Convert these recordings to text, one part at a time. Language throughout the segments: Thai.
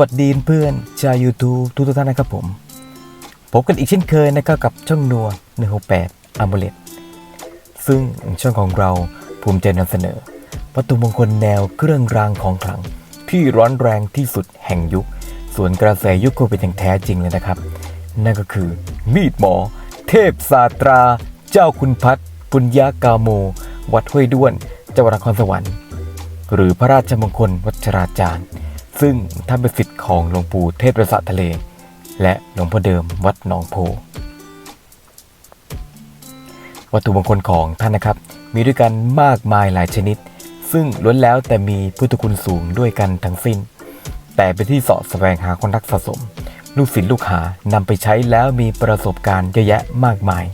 วัสดีเพื่อนชาว YouTube ทุกท่านนะครับผมพบกันอีกเช่นเคยนะครับกับช่องนัว168 a m u l e t ซึ่งช่องของเราภูมิใจนำเสนอวัตถุมงคลแนวเครื่องรางของขลัง ที่ร้อนแรงที่สุดแห่งยุค ส่วนกระแสยุคโควิดอย่างแท้จริงเลยนะครับ นั่นก็คือ มีดหมอ เทพศาสตรา เจ้าคุณพัฒน์ปุญญากาโม วัดห้วยด้วนจังหวัดนครสวรรค์ หรือพระราชมงคลวัชราจารย์ ซึ่งท่านเป็นศิษย์ของหลวงปู่เทพประสาทะเล และหลวงพ่อเดิมวัดหนองโพ วัตถุมงคลของท่านนะครับ มีด้วยกันมากมายหลายชนิด ซึ่งล้วนแล้วแต่มีพุทธคุณสูงด้วยกันทั้งสิ้น แต่เป็นที่เสาะแสวงหาคนรักสะสม ลูกศิษย์ลูกหานำไปใช้แล้วมีประสบการณ์เยอะแยะมากมาย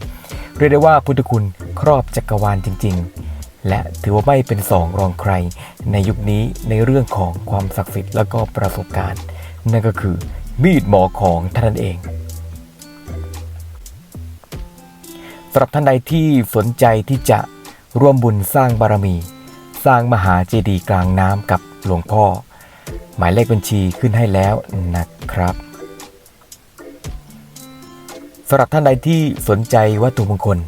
เรียกได้ว่าพุทธคุณครอบจักรวาลจริง ๆ และถือว่าไม่เป็นสองรองใคร ในยุคนี้ในเรื่องของความศักดิ์สิทธิ์และก็ประสบการณ์ นั่นก็คือมีดหมอของท่านนั่นเองสำหรับท่านใดที่สนใจที่จะร่วมบุญสร้างบารมี สร้างมหาเจดีย์กลางน้ำกับหลวงพ่อ หมายเลขบัญชีขึ้นให้แล้วนะครับสำหรับท่านใดที่สนใจวัตถุมงคล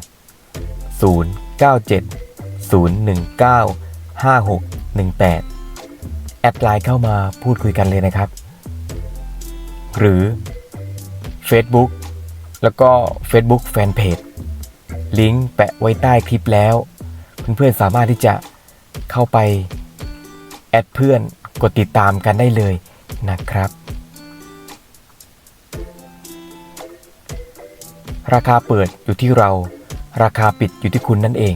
097 019 5618 แอดไลน์เข้ามาพูดคุยกันเลยนะครับ หรือ Facebook แล้วก็ Facebook Fanpage ลิงก์แปะไว้ใต้คลิปแล้ว เพื่อนๆสามารถที่จะเข้าไป แอดเพื่อนกดติดตามกันได้เลยนะครับ ราคาเปิดอยู่ที่เรา ราคาปิดอยู่ที่คุณนั่นเอง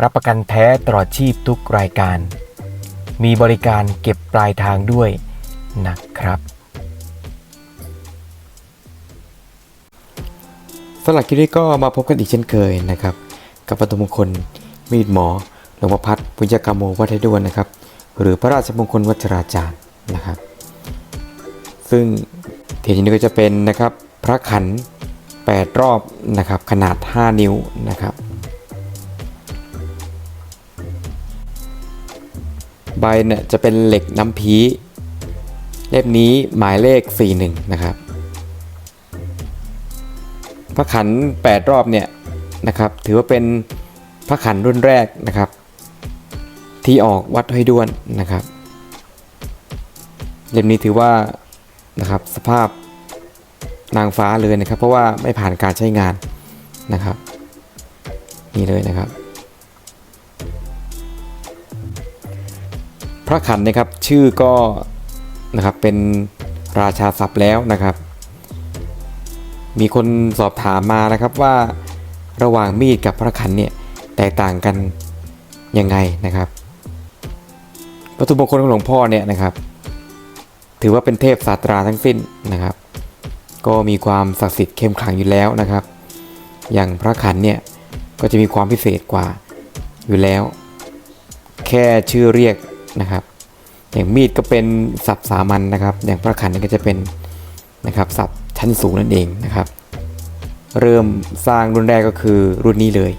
รับประกันแท้ตลอดชีพทุกรายการ มีบริการเก็บปลายทางด้วยนะครับสำหรับคลิปนี้ก็มาพบกันอีกเช่นเคยนะครับ กับวัตถุมงคลมีดหมอหลวงพ่อพัดปุญญกรรมโมวัดไทยด้วนนะครับ หรือพระราชมงคลวัชราจารย์นะครับ ซึ่งเทีนี้ก็จะเป็นนะครับพระขัน 8 รอบนะครับขนาด 5 นิ้วนะครับ ใบเนี่ยจะเป็นเหล็กน้ำพีเล่มนี้หมายเลข 41 นะครับ พระขัน 8 รอบเนี่ยนะครับ ถือว่าเป็นพระขันรุ่นแรกนะครับ ที่ออกวัดห้วยด้วนนะครับ เล่มนี้ถือว่านะครับสภาพนางฟ้าเลยนะครับ เพราะว่าไม่ผ่านการใช้งานนะครับ นี่เลยนะครับ ระขันนะครับชื่อก็นะครับเป็นราชาศัพท์แล้วนะครับ มีคนสอบถามมานะครับว่าระหว่างมีดกับพระขันเนี่ยแตกต่างกันยังไงนะครับวัตถุมงคลของหลวงพ่อเนี่ยนะครับ ถือว่าเป็นเทพศาสตราทั้งสิ้นนะครับ ก็มีความศักดิ์สิทธิ์เข้มขลังอยู่แล้วนะครับ อย่างพระขันเนี่ยก็จะมีความพิเศษกว่าอยู่แล้ว แค่ชื่อเรียก นะครับอย่างมีดก็เป็นศัพท์สามัญนะครับ อย่างพระขันก็จะเป็นนะครับศัพท์ชั้นสูงนั่นเองนะครับ เริ่มสร้างรุ่นแรกก็คือรุ่นนี้เลย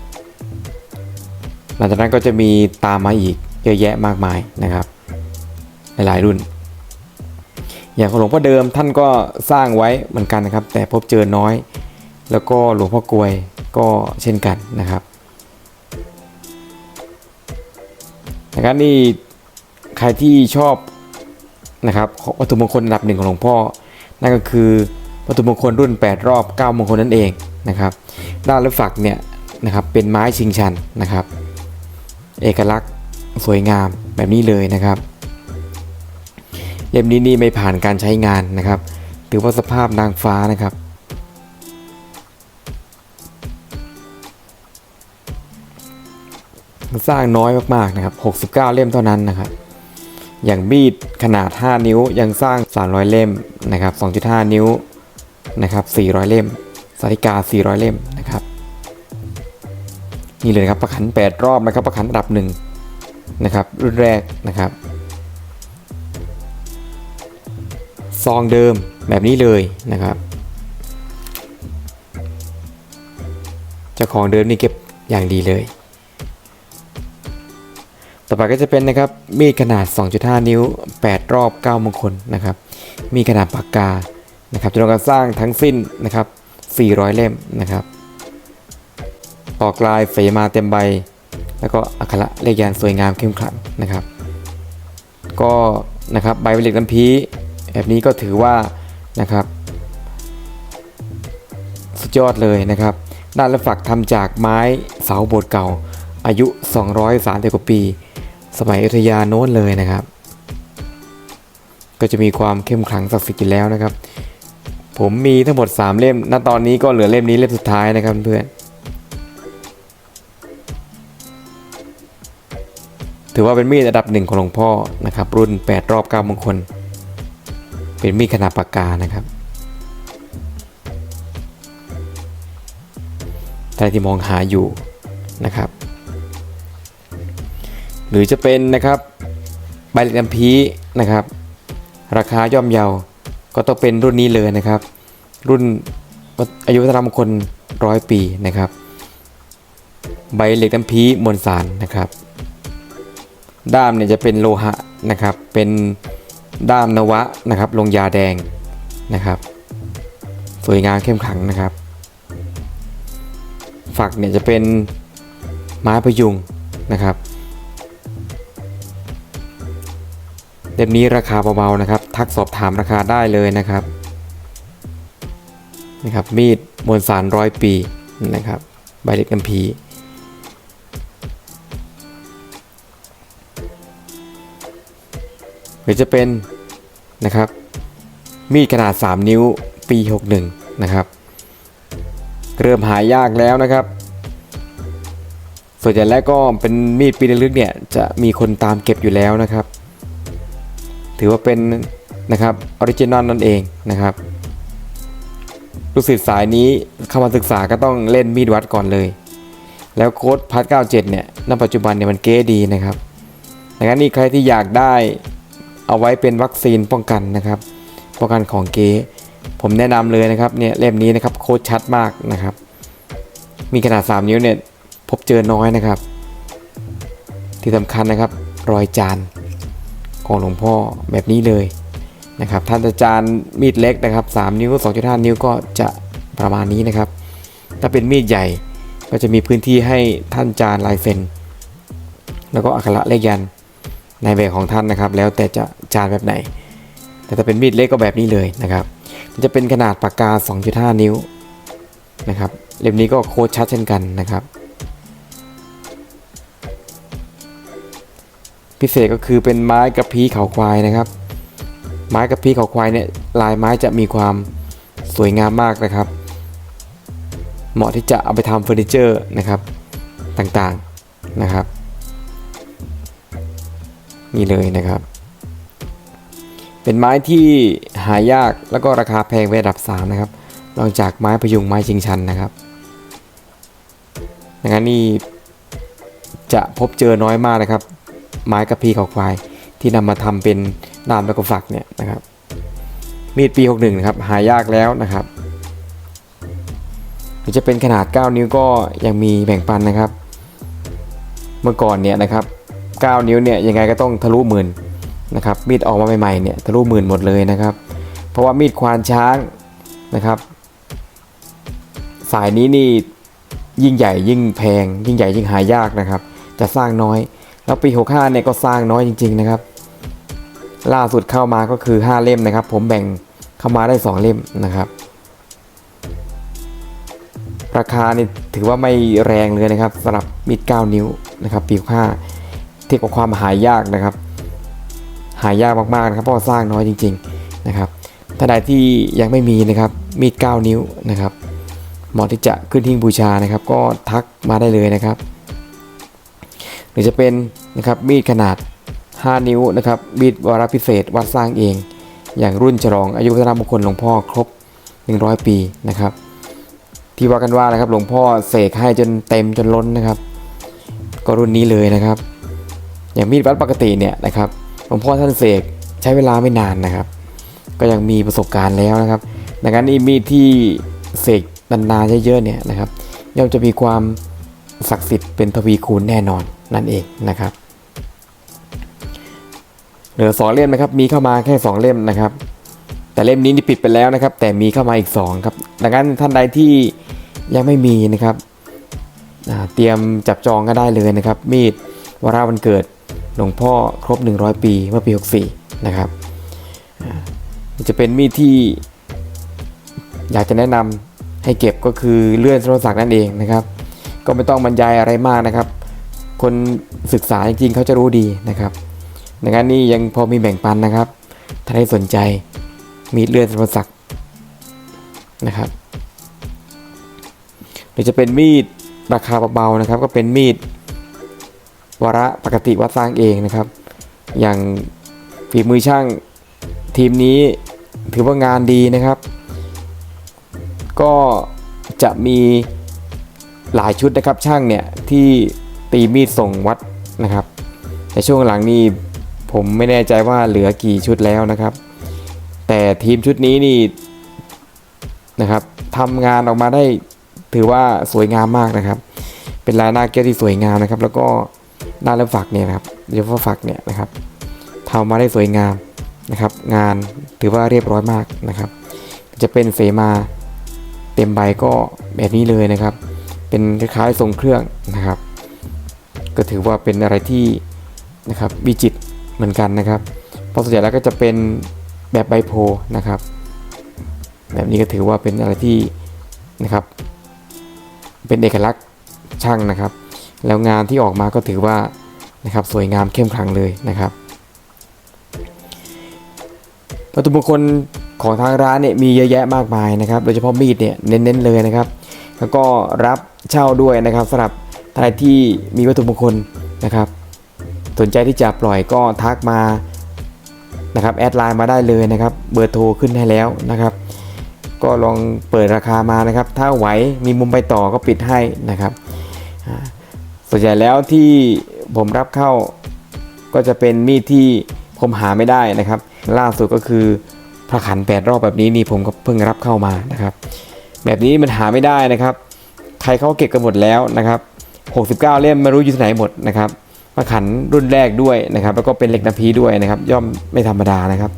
หลังจากนั้นก็จะมีตามมาอีกเยอะแยะมากมายนะครับหลายรุ่น อย่างของหลวงพ่อเดิมท่านก็สร้างไว้เหมือนกันนะครับ แต่พบเจอน้อย แล้วก็หลวงพ่อกลวยก็เช่นกันนะครับนะครับนี่ ใครที่ชอบนะครับวัตถุมงคลอันดับหนึ่งของหลวงพ่อ นั่นก็คือวัตถุมงคลรุ่น 8 รอบ 9 มงคลนั่นเองนะครับ ด้านและฝักเนี่ยนะครับเป็นไม้ชิงชันนะครับ เอกลักษณ์สวยงามแบบนี้เลยนะครับ เล่มนี้นี่ไม่ผ่านการใช้งานนะครับ ถือว่าสภาพนางฟ้านะครับสร้างน้อยมากๆนะครับ 69 เล่มเท่านั้นนะครับ อย่างมีดขนาด 5 นิ้วยังสร้าง 300 เล่มนะครับ 2.5 นิ้วนะครับ400 เล่ม สาริกา 400 เล่มนะครับนี่เลยครับประคัน 8 รอบนะครับประคันระดับหนึ่งนะครับรุ่นแรกนะครับ ซองเดิมแบบนี้เลยนะครับเจ้าของเดิมนี่เก็บอย่างดีเลย ต่อไปก็จะเป็นนะครับมีดขนาด 2.5 นิ้ว 8 รอบ 9 มงคลนะครับมีขนาดปากกานะครับจำนวนการสร้างทั้งสิ้นนะครับ 400 เล่มนะครับออกลายเฟมาเต็มใบ แล้วก็อักขระเลขยันสวยงามเข้มขลังนะครับ ก็นะครับใบเหล็กน้ำพีแบบนี้ก็ถือว่านะครับสุดยอดเลยนะครับ ด้านและฝักทำจากไม้เสาโบสถ์เก่าอายุ 230 กว่าปี สมัยอยุธยาโน้นเลยนะครับ ก็จะมีความเข้มขลังศักดิ์สิทธิ์แล้วนะครับ ผมมีทั้งหมด 3 เล่ม ณ ตอนนี้ก็เหลือเล่มนี้เล่มสุดท้ายนะครับเพื่อนถือว่าเป็นมีดระดับหนึ่งของหลวงพ่อนะครับ รุ่น 8 รอบ9มงคล เป็นมีดขนาดปากกานะครับใครที่มองหาอยู่นะครับ หรือจะเป็นนะครับใบเหล็กน้ำพีนะครับ ราคาย่อมเยาก็ต้องเป็นรุ่นนี้เลยนะครับ รุ่นอายุวัฒนธรรมคนร้อยปีนะครับ ใบเหล็กน้ำพีมวลสารนะครับ ด้ามเนี่ยจะเป็นโลหะนะครับ เป็นด้ามนวะนะครับ ลงยาแดงนะครับ สวยงามเข้มขังนะครับ ฝักเนี่ยจะเป็นไม้พยุงนะครับ เล่มนี้ราคาเบาๆนะครับ ทักสอบถามราคาได้เลยนะครับนะครับมีดมวลสารร้อยปีนะครับใบเล็กน้ำพีหรือจะเป็นนะครับมีดขนาด 3 นิ้วปี 61 นะครับเริ่มหายากแล้วนะครับ ส่วนใหญ่แล้วก็เป็นมีดปีนลึกเนี่ยจะมีคนตามเก็บอยู่แล้วนะครับ ถือว่าเป็นนะครับออริจินอลนั่นเองนะครับลูกศิษย์สายนี้เข้ามาศึกษาก็ต้องเล่นมีดวัดก่อนเลย แล้วโค้ดพัด97เนี่ยณปัจจุบันเนี่ยมันเก๋ดีนะครับดังนั้นนี่ใครที่อยากได้เอาไว้เป็นวัคซีนป้องกันนะครับ ป้องกันของเก๋ผมแนะนำเลยนะครับเนี่ยเล่มนี้นะครับโค้ดชัดมากนะครับ มีขนาด 3 นิ้วเนี่ยพบเจอน้อยนะครับ ที่สำคัญนะครับรอยจาน ของหลวงพ่อแบบนี้เลยนะครับท่านอาจารย์มีดเล็กนะครับ 3 นิ้ว 2.5 นิ้วก็จะประมาณนี้นะครับ ถ้าเป็นมีดใหญ่ก็จะมีพื้นที่ให้ท่านอาจารย์ลายเซ็น แล้วก็อักขระเลขยันในแบบของท่านนะครับ แล้วแต่จะจานแบบไหน แต่ถ้าเป็นมีดเล็กก็แบบนี้เลยนะครับมันจะเป็นขนาดปากกา 2.5 นิ้วนะครับเล่มนี้ก็โค้ดชัดเช่นกันนะครับ พิเศษก็คือเป็นไม้กระพี้เขาควายนะครับ ไม้กระพี้เขาควายเนี่ยลายไม้จะมีความสวยงามมากนะครับ เหมาะที่จะเอาไปทำเฟอร์นิเจอร์นะครับต่างๆนะครับนี่เลยนะครับ เป็นไม้ที่หายากแล้วก็ราคาแพงไประดับ3นะครับรองจากไม้พยุงไม้ชิงชันนะครับดังนั้นนี่จะพบเจอน้อยมากนะครับ ไม้กระพีเขาควาย ที่นำมาทำเป็นดามแล้วก็ฝักเนี่ยนะครับ มีดปี 61นะครับหายากแล้วนะครับหรือจะเป็นขนาด 9 นิ้วก็ยังมีแบ่งปันนะครับ เมื่อก่อนเนี่ยนะครับ 9 นิ้วเนี่ยยังไงก็ต้องทะลุหมื่นนะครับ มีดออกมาใหม่ๆเนี่ยทะลุหมื่นหมดเลยนะครับ เพราะว่ามีดควานช้างนะครับ สายนี้นี่ยิ่งใหญ่ยิ่งแพง ยิ่งใหญ่ยิ่งหายากนะครับ จะสร้างน้อย แล้วปี 65 เนี่ยก็สร้างน้อยจริง ๆ นะครับ ล่าสุดเข้ามาก็คือ 5 เล่มนะครับ ผมแบ่งเข้ามาได้ 2 เล่มนะครับ ราคานี่ถือว่าไม่แรงเลยนะครับสำหรับมีด9 นิ้วนะครับปี65เทียบกับความหายากนะครับ หายากมากๆนะครับเพราะว่าสร้างน้อยจริง ๆนะครับถ้าใดที่ยังไม่มีนะครับมีด 9 นิ้วนะครับเหมาะที่จะขึ้นทิ้งบูชานะครับ ก็ทักมาได้เลยนะครับ หรือจะเป็นนะครับมีดขนาด 5 นิ้วนะครับมีดวาระพิเศษวัดสร้างเอง อย่างรุ่นฉลองอายุวัฒนมงคลหลวงพ่อครบ 100 ปีนะครับ ที่ว่ากันว่านะครับหลวงพ่อเสกให้จนเต็มจนล้นนะครับ ก็รุ่นนี้เลยนะครับ อย่างมีดวัดปกติเนี่ยนะครับหลวงพ่อท่านเสกใช้เวลาไม่นานนะครับ ก็ยังมีประสบการณ์แล้วนะครับดังนั้นนี่มีดที่เสกนานๆเยอะๆเนี่ยนะครับย่อมจะมีความศักดิ์สิทธิ์เป็นทวีคูณแน่นอน นั่นเองนะครับเหลือสองเล่มนะครับมีเข้ามาแค่สองเล่มนะครับ แต่เล่มนี้นี่ปิดไปแล้วนะครับ แต่มีเข้ามาอีกสองครับดังนั้นท่านใดที่ยังไม่มีนะครับเตรียมจับจองก็ได้เลยนะครับ มีดวาระวันเกิดหลวงพ่อครบ 100 ปีเมื่อปี 64 นะครับจะเป็นมีดที่อยากจะแนะนำให้เก็บก็คือเลื่อนโทรศัพท์นั่นเองนะครับ ก็ไม่ต้องบรรยายอะไรมากนะครับ คนศึกษาจริงๆเขาจะรู้ดีนะครับดังนั้นนี่ยังพอมีแบ่งปันนะครับ ถ้าใครสนใจมีดเลื่อนโทรศัพท์นะครับหรือจะเป็นมีดราคาเบาๆนะครับ ก็เป็นมีดวระปกติวัดสร้างเองนะครับ อย่างฝีมือช่างทีมนี้ถือว่างานดีนะครับ ก็จะมีหลายชุดนะครับช่างเนี่ยที่ ตีมีดส่งวัดนะครับ แต่ช่วงหลังนี้ผมไม่แน่ใจว่าเหลือกี่ชุดแล้วนะครับ แต่ทีมชุดนี้นี่นะครับทำงานออกมาได้ถือว่าสวยงามมากนะครับ เป็นลายหน้าแก้วที่สวยงามนะครับ แล้วก็หน้าเล็บฝักเนี่ยนะครับเล็บฝักเนี่ยนะครับทำมาได้สวยงามนะครับ งานถือว่าเรียบร้อยมากนะครับ จะเป็นเสมาเต็มใบก็แบบนี้เลยนะครับ เป็นคล้ายๆทรงเครื่องนะครับ ก็ถือว่าเป็นอะไรที่นะครับวิจิตรเหมือนกันนะครับเพราะส่วนใหญ่แล้วก็จะเป็นแบบใบโพนะครับ แบบนี้ก็ถือว่าเป็นอะไรที่นะครับเป็นเอกลักษณ์ช่างนะครับ แล้วงานที่ออกมาก็ถือว่านะครับสวยงามเข้มขลังเลยนะครับวัตถุมงคลของทางร้านเนี่ยมีเยอะแยะมากมายนะครับ โดยเฉพาะมีดเนี่ยเน้นๆเลยนะครับ แล้วก็รับเช่าด้วยนะครับสำหรับ ท่านใดที่มีวัตถุมงคลนะครับ สนใจที่จะปล่อยก็ทักมานะครับแอดไลน์มาได้เลยนะครับ เบอร์โทรขึ้นให้แล้วนะครับ ก็ลองเปิดราคามานะครับ ถ้าไหวมีมุมไปต่อก็ปิดให้นะครับส่วนใหญ่แล้วที่ผมรับเข้าก็จะเป็นมีดที่ผมหาไม่ได้นะครับ ล่าสุดก็คือพระขันแปดรอบแบบนี้นี่ผมก็เพิ่งรับเข้ามานะครับ แบบนี้มันหาไม่ได้นะครับ ใครเขาเก็บกันหมดแล้วนะครับ 69 เล่มไม่รู้อยู่ที่ไหนหมดนะครับพระขันรุ่นแรกด้วยนะครับ แล้วก็เป็นเหล็กน้ำพีด้วยนะครับ ย่อมไม่ธรรมดานะครับ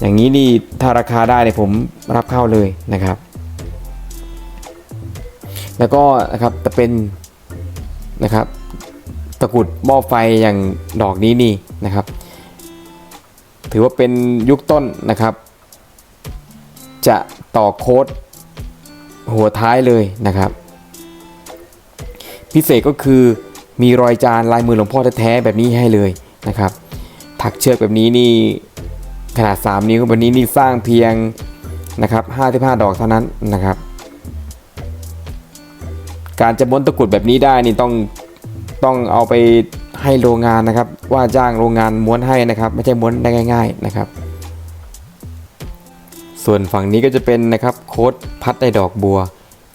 อย่างนี้นี่ถ้าราคาได้เนี่ยผมรับเข้าเลยนะครับ แล้วก็นะครับจะเป็นนะครับตะกุดหม้อไฟอย่างดอกนี้นี่นะครับ ถือว่าเป็นยุคต้นนะครับ จะต่อโค้ดหัวท้ายเลยนะครับ พิเศษก็คือมีรอยจานลายมือหลวงพ่อแท้ๆแบบนี้ให้เลยนะครับ ถักเชือกแบบนี้นี่ขนาด 3 นิ้วแบบนี้นี่สร้างเพียงนะครับ55 ดอกเท่านั้นนะครับ การจะม้วนตะกรุดแบบนี้ได้นี่ต้องต้องเอาไปให้โรงงานนะครับ ว่าจ้างโรงงานม้วนให้นะครับ ไม่ใช่ม้วนได้ง่าย ๆนะครับ ส่วนฝั่งนี้ก็จะเป็นนะครับโค้ดพัดในดอกบัว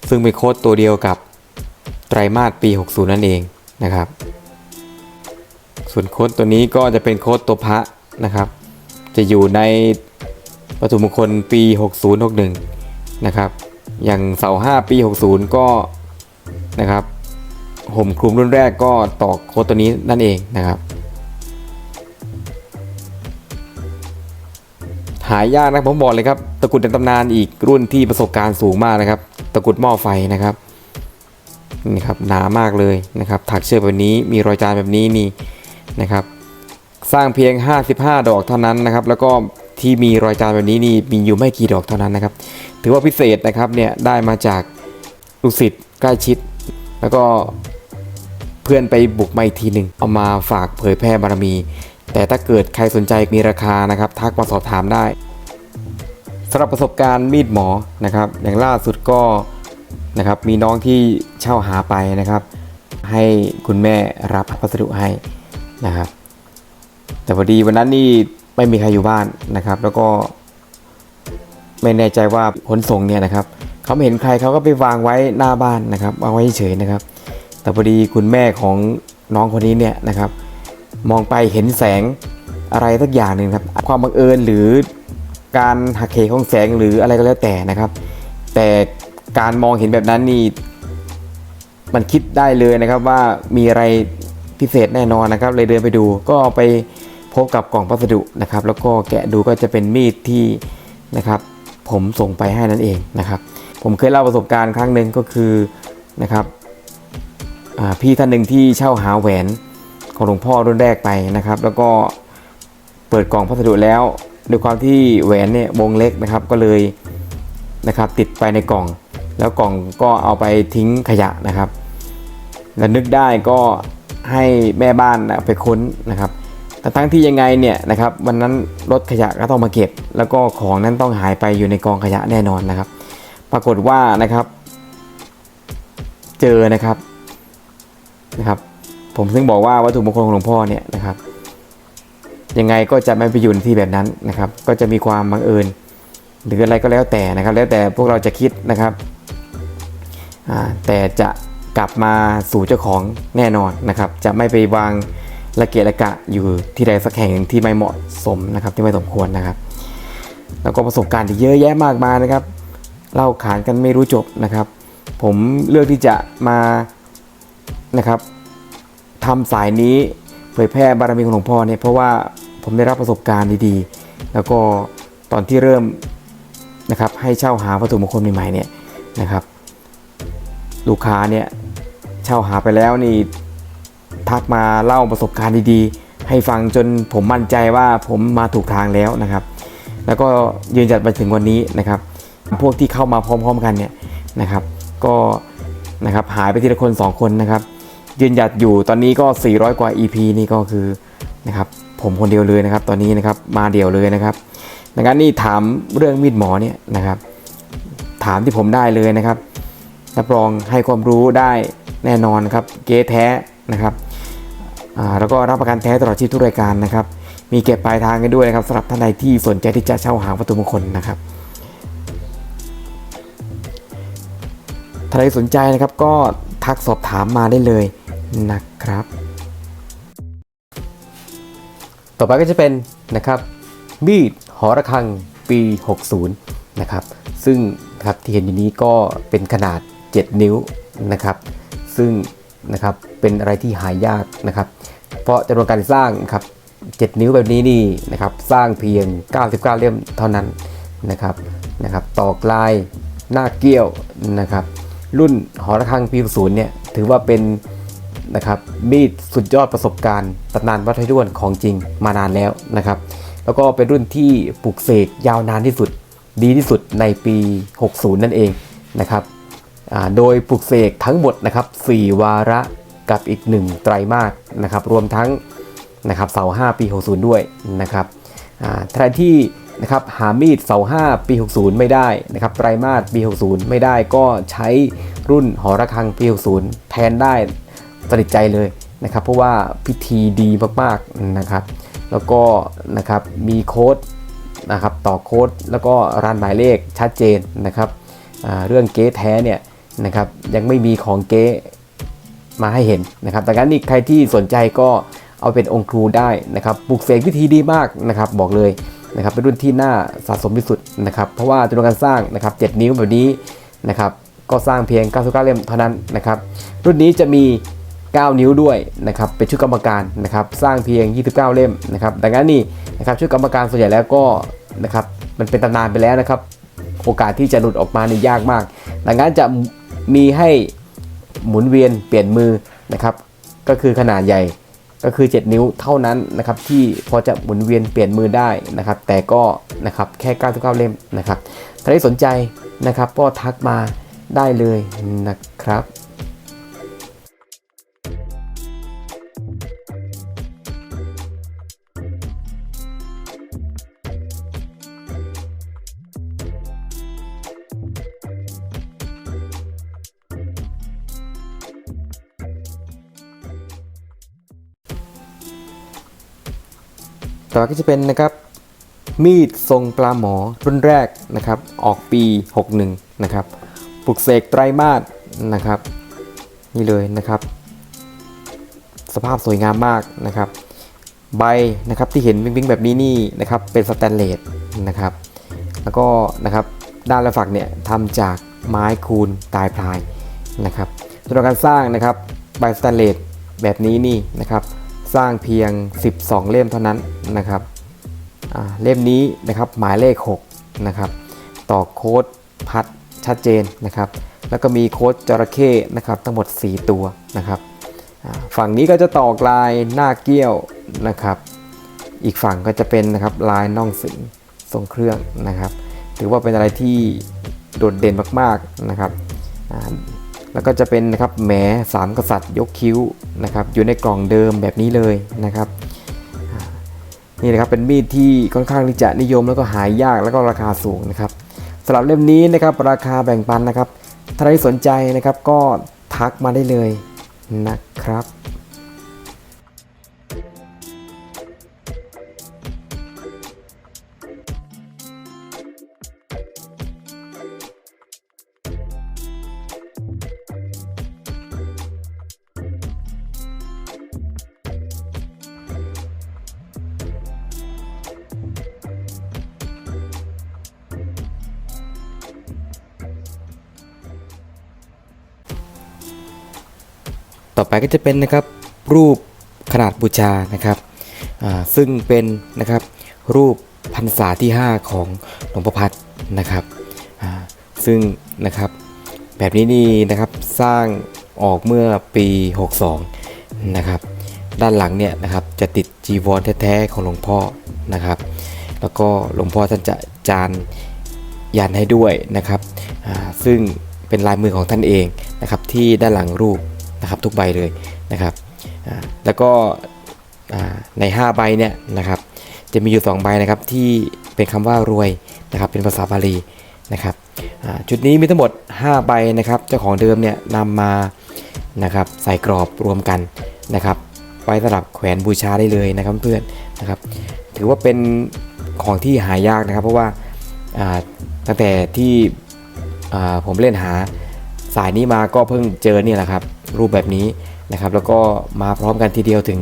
ซึ่งเป็นโค้ดตัวเดียวกับ ไตรมาสปี 60 นั่นเองนะครับ ส่วนโค้ดตัวนี้ก็จะเป็นโค้ดตัวพระนะครับ จะอยู่ในวัตถุมงคลปี 6061 นะครับ อย่างเสา 5 ปี 60 ก็นะครับห่มคลุมรุ่นแรกก็ต่อโค้ดตัวนี้นั่นเองนะครับ หายากนะผมบอกเลยครับ ตะกรุดในตำนานอีกรุ่นที่ประสบการณ์สูงมากนะครับ ตะกรุดหม้อไฟนะครับ นี่ครับหนามากเลยนะครับถักเชือกแบบนี้มีรอยจานแบบนี้นี่นะครับ สร้างเพียง 55 ดอกเท่านั้นนะครับ แล้วก็ที่มีรอยจานแบบนี้นี่มีอยู่ไม่กี่ดอกเท่านั้นนะครับ ถือว่าพิเศษนะครับเนี่ยได้มาจากลูกศิษย์ใกล้ชิด แล้วก็เพื่อนไปบุกมาอีกทีหนึ่งเอามาฝากเผยแพร่บารมี แต่ถ้าเกิดใครสนใจมีราคานะครับ ทักมาสอบถามได้สำหรับประสบการณ์มีดหมอนะครับ อย่างล่าสุดก็ นะครับ มีน้องที่เช่าหาไปนะครับ ให้คุณแม่รับพัสดุให้นะครับ แต่พอดีวันนั้นนี่ไม่มีใครอยู่บ้านนะครับ แล้วก็ไม่แน่ใจว่าขนส่งเนี่ยนะครับเขาไม่เห็นใครเขาก็ไปวางไว้หน้าบ้านนะครับวางไว้เฉยนะครับ แต่พอดีคุณแม่ของน้องคนนี้เนี่ยนะครับ มองไปเห็นแสงอะไรสักอย่างหนึ่งครับ ความบังเอิญหรือการหักเหของแสงหรืออะไรก็แล้วแต่นะครับ แต่ การมองเห็นแบบนั้นนี่มันคิดได้เลยนะครับว่ามีอะไรพิเศษแน่นอนนะครับ เลยเดินไปดูก็ไปพบกับกล่องพัสดุนะครับ แล้วก็แกะดูก็จะเป็นมีดที่นะครับ ผมส่งไปให้นั่นเองนะครับ ผมเคยเล่าประสบการณ์ครั้งหนึ่งก็คือนะครับพี่ท่านหนึ่งที่เช่าหาแหวนของหลวงพ่อรุ่นแรกไปนะครับ แล้วก็เปิดกล่องพัสดุแล้วด้วยความที่แหวนเนี่ยวงเล็กนะครับก็เลยนะครับ ติดไปในกล่อง แล้วกล่องก็เอาไปทิ้งขยะนะครับ แล้วนึกได้ก็ให้แม่บ้านนะไปค้นนะครับแต่ทั้งที่ยังไงเนี่ยนะครับวันนั้นรถขยะก็ต้องมาเก็บ แล้วก็ของนั้นต้องหายไปอยู่ในกองขยะแน่นอนนะครับ ปรากฏว่านะครับ เจอนะครับนะครับ ผมซึ่งบอกว่าวัตถุมงคลของหลวงพ่อเนี่ยนะครับ ยังไงก็จะไม่ไปอยู่ในที่แบบนั้นนะครับ ก็จะมีความบังเอิญหรืออะไรก็แล้วแต่นะครับ แล้วแต่พวกเราจะคิดนะครับ แต่จะกลับมาสู่เจ้าของแน่นอนนะครับ จะไม่ไปวางระเกะระกะอยู่ที่ใดสักแห่งที่ไม่เหมาะสมนะครับที่ไม่สมควรนะครับ แล้วก็ประสบการณ์ที่เยอะแยะมากมายนะครับเล่าขานกันไม่รู้จบนะครับ ผมเลือกที่จะมานะครับทำสายนี้เผยแพร่บารมีของหลวงพ่อเนี่ยเพราะว่าผมได้รับประสบการณ์ดีๆ แล้วก็ตอนที่เริ่มนะครับให้เช่าหาวัตถุมงคลใหม่ๆเนี่ยนะครับ ลูกค้าเนี่ยเช่าหาไปแล้วนี่ทักมาเล่าประสบการณ์ดีๆ ให้ฟังจนผมมั่นใจว่าผมมาถูกทางแล้วนะครับ แล้วก็ยืนจัดมาถึงวันนี้นะครับ พวกที่เข้ามาพร้อมๆกันเนี่ยนะครับ ก็นะครับหายไปทีละคน 2 คนนะครับ ยืนหยัดอยู่ตอนนี้ก็ 400 กว่า EP นี่ก็คือนะครับผมคนเดียวเลยนะครับตอนนี้นะครับมาเดียวเลยนะครับดังนั้นนี่ถามเรื่องมีดหมอเนี่ยนะครับ ถามที่ผมได้เลยนะครับ รับรองให้ความรู้ได้แน่นอนครับเก๊แท้นะครับแล้วก็รับประกันแท้ตลอดชีพทุกรายการนะครับ มีเก็บปลายทางกันด้วยนะครับสำหรับท่านใดที่สนใจที่จะเช่าหาวัตถุมงคลนะครับถ้าใครสนใจนะครับก็ทักสอบถามมาได้เลยนะครับ ต่อไปก็จะเป็นนะครับมีดหอระฆังปี 60 นะครับ ซึ่งครับที่เห็นอยู่นี้ก็เป็นขนาด 7 นิ้วนะครับ ซึ่งนะครับเป็นอะไรที่หายากนะครับ เพราะจำนวนการสร้างครับ 7 นิ้วแบบนี้นี่นะครับสร้างเพียง 99 เล่มเท่านั้นนะครับนะครับตอกลายหน้าเกี้ยวนะครับ รุ่นหอระฆังปี60เนี่ยถือว่าเป็นนะครับมีดสุดยอดประสบการณ์ตำนานวัดไทยด้วนของจริงมานานแล้วนะครับ แล้วก็เป็นรุ่นที่ปลูกเสกยาวนานที่สุด ดีที่สุดในปี 60 นั่นเองนะครับ โดยปลูกเสกทั้งหมดนะครับ4วาระกับอีก 1 ไตรมาสนะครับรวมทั้งนะครับเสา5ปี 60 ด้วยนะครับอ่าใครที่นะครับหามีดเสา5ปี 60 ไม่ได้นะครับไตรมาสปี 60 ไม่ได้ก็ใช้รุ่นหอระฆังปี 60 แทนได้สนิทใจเลยนะครับเพราะว่าพิธีดีมากๆนะครับแล้วก็นะครับมีโค้ดนะครับต่อโค้ดแล้วก็ร้านหมายเลขชัดเจนนะครับเรื่องเก๊แท้เนี่ย นะครับยังไม่มีของเก๊มาให้เห็นนะครับดังนั้นนี่ใครที่สนใจก็เอาเป็นองค์ครูได้นะครับปลูกเสกวิธีดีมากนะครับบอกเลยนะครับเป็นรุ่นที่น่าสะสมที่สุดนะครับเพราะว่าจำนวนการสร้างนะครับ7นิ้วแบบนี้นะครับก็สร้างเพียง 99 เล่มเท่านั้นนะครับรุ่นนี้จะมี 9 นิ้วด้วยนะครับเป็นชุดกรรมการนะครับสร้างเพียง 29 เล่มนะครับดังนั้นนี่นะครับชุดกรรมการส่วนใหญ่แล้วก็นะครับมันเป็นตำนานไปแล้วนะครับโอกาสที่จะหลุดออกมานี่ยากมาก ดังนั้นจะ มีให้หมุนเวียนเปลี่ยนมือนะครับ ก็คือขนาดใหญ่ก็คือ 7 นิ้วเท่านั้นนะครับที่พอจะหมุนเวียนเปลี่ยนมือได้นะครับ แต่ก็นะครับแค่ 99 เล่มนะครับ ถ้าได้สนใจนะครับก็ทักมาได้เลยนะครับ อก็จะเป็นนะครับมีดทรงปลาหมอรุ่นแรกนะครับออกปี 61 นะครับปลุกเสกไตรมาสนะครับ นี่เลยนะครับ สภาพสวยงามมากนะครับ ใบนะครับที่เห็นวิ่งๆแบบนี้นี่นะครับเป็นสแตนเลสนะครับ แล้วก็นะครับด้านละฝักเนี่ยทำจากไม้คูนตายพลายนะครับสำหรับการสร้างนะครับใบสแตนเลสแบบนี้นี่นะครับ สร้างเพียง 12 เล่มเท่านั้น นะครับเล่มนี้นะครับหมายเลข6นะครับต่อโค้ดพัดชัดเจนนะครับ แล้วก็มีโค้ดจระเข้นะครับทั้งหมด 4 ตัวนะครับฝั่งนี้ก็จะตอกลายหน้าเกี้ยวนะครับ อีกฝั่งก็จะเป็นนะครับลายน่องสิงทรงเครื่องนะครับ ถือว่าเป็นอะไรที่โดดเด่นมากๆนะครับแล้วก็จะเป็นนะครับแหมสามกษัตริย์ยกคิ้วนะครับอยู่ในกล่องเดิมแบบนี้เลยนะครับ นี่นะครับเป็นมีดที่ค่อนข้างที่จะนิยมแล้วก็หายยากแล้วก็ราคาสูงนะครับสำหรับเล่มนี้นะครับราคาแบ่งปันนะครับถ้าใครสนใจนะครับก็ทักมาได้เลยนะครับ ไปก็จะเป็นนะครับรูปขนาดบูชานะครับซึ่งเป็นนะครับรูปพรรษาที่ 5 ของหลวงพ่อพัดนะครับซึ่งนะครับแบบนี้นี่นะครับสร้างออกเมื่อปี 62 นะครับ ด้านหลังเนี่ยนะครับจะติดจีวรแท้ๆของหลวงพ่อนะครับ แล้วก็หลวงพ่อท่านจะจานยันให้ด้วยนะครับซึ่งเป็นลายมือของท่านเองนะครับที่ด้านหลังรูป นะครับทุกใบเลยนะครับแล้วก็ใน 5 ใบเนี่ยนะครับจะมีอยู่ 2 ใบนะครับที่เป็นคำว่ารวยนะครับเป็นภาษาบาลีนะครับอ่าชุดนี้มีทั้งหมด 5 ใบนะครับเจ้าของเดิมเนี่ยนำมานะครับใส่กรอบรวมกันนะครับไว้สำหรับแขวนบูชาได้เลยนะครับเพื่อนนะครับถือว่าเป็นของที่หายากนะครับ เพราะว่าตั้งแต่ที่ผมเล่นหาสายนี้มาก็เพิ่งเจอเนี่ยแหละครับ รูปแบบนี้นะครับ แล้วก็มาพร้อมกันทีเดียวถึง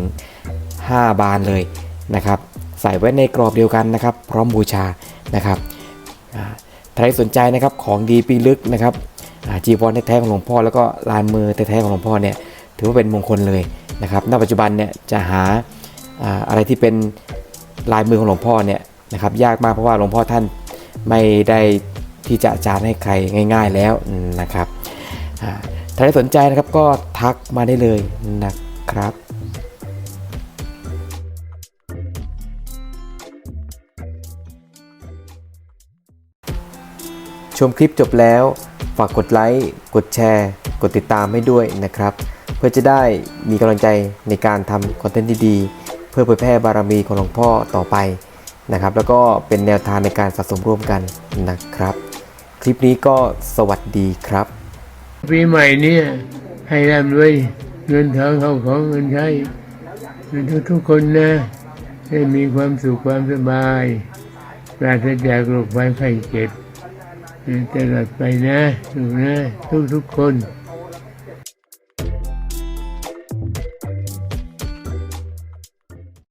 5 บานเลยนะครับ ใส่ไว้ในกรอบเดียวกันนะครับ พร้อมบูชานะครับใครสนใจนะครับของดีปีลึกนะครับจีวรแท้ๆของหลวงพ่อแล้วก็ลายมือแท้ๆของหลวงพ่อเนี่ยถือว่าเป็นมงคลเลยนะครับณปัจจุบันเนี่ยจะหาอะไรที่เป็นลายมือของหลวงพ่อเนี่ยนะครับยากมากเพราะว่าหลวงพ่อท่านไม่ได้ที่จะจานให้ใครง่าย ๆแล้วนะครับ ถ้าได้สนใจนะครับก็ทักมาได้เลยนะครับชมคลิปจบแล้ว ฝากกดไลค์ กดแชร์ กดติดตามให้ด้วยนะครับ เพื่อจะได้มีกำลังใจในการทำคอนเทนต์ดีๆ เพื่อเผยแพร่บารมีของหลวงพ่อต่อไปนะครับ แล้วก็เป็นแนวทางในการสะสมร่วมกันนะครับ คลิปนี้ก็สวัสดีครับ ปีใหม่เนี่ยให้ร่ำรวยเงินทองเข้าของเงินใช้ทุกทุกคนนะให้มีความสุขความสบายปราศจากโรคภัยไข้เจ็บตลอดไปนะถูกนะทุกทุกคน